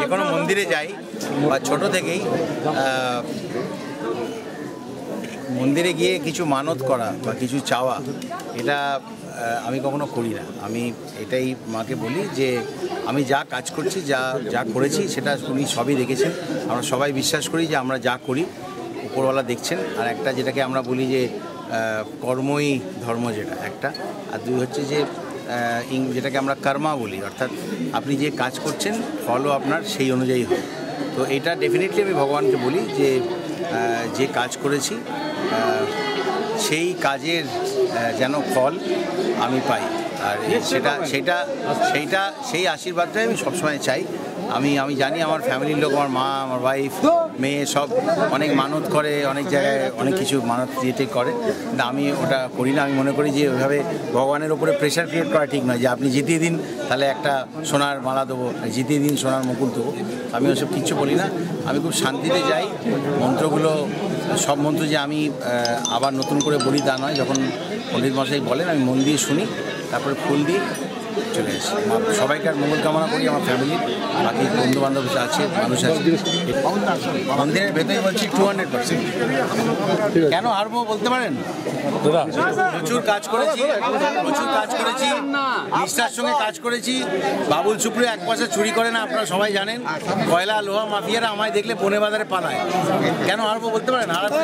যে কোনো মন্দিরে যাই, বা ছোট থেকেই মন্দিরে গিয়ে কিছু মানত করা বা কিছু চাওয়া, এটা আমি কখনো করি না। আমি এটাই মাকে বলি যে, আমি যা কাজ করছি, যা যা করেছি, সেটা উনি সবই দেখেছেন। আমরা সবাই বিশ্বাস করি যে আমরা যা করি, উপরওয়ালা দেখছেন। আর একটা যেটাকে আমরা বলি যে কর্মই ধর্ম যেটা একটা। আর দুই হচ্ছে যে যেটাকে আমরা কর্মা বলি, অর্থাৎ আপনি যে কাজ করছেন ফলও আপনার সেই অনুযায়ী হয় তো এটা ডেফিনেটলি আমি ভগবানকে বলি যে যে কাজ করেছি সেই কাজের যেন ফল আমি পাই। আর সেটা সেটা সেইটা সেই আশীর্বাদটাই আমি সবসময় চাই। আমি আমি জানি আমার ফ্যামিলির লোক আমার মা আমার ওয়াইফ মেয়ে সব অনেক মানত করে অনেক জায়গায় অনেক কিছু মানত দিয়েতে করে। কিন্তু আমি ওটা করি না। আমি মনে করি যে ওইভাবে ভগবানের ওপরে প্রেশার ক্রিয়েট করা ঠিক নয়। যে আপনি জিতিয়ে দিন তাহলে একটা সোনার মালা দেবো জিতিয়ে দিন সোনার মুকুট দেবো। আমি ওসব কিচ্ছু বলি না। আমি খুব শান্তিতে যাই। মন্ত্রগুলো সব মন্ত্র যে আমি আবার নতুন করে বলি তা নয়। যখন পণ্ডিত মশাই বলেন আমি মন দিয়ে শুনি। তারপরে ফুল দিই চলে আসি। আমার সবাইকার মঙ্গল কামনা করি আমার ফ্যামিলির বাকি বন্ধু বান্ধব আছে মানুষ আছে। মন্দিরের ভেতরে বলছি টু হান্ড্রেড পার্সেন্ট কেন হারবো বলতে পারেন? প্রচুর কাজ করেছি প্রচুর কাজ করেছি নিষ্ঠার সঙ্গে কাজ করেছি। বাবুল সুপ্রিয় এক পয়সা চুরি করে না আপনারা সবাই জানেন। কয়লা লোহা মাফিয়ারা আমায় দেখলে বনে বাজারে পালায়। কেন হারবো বলতে পারেন? হারাতে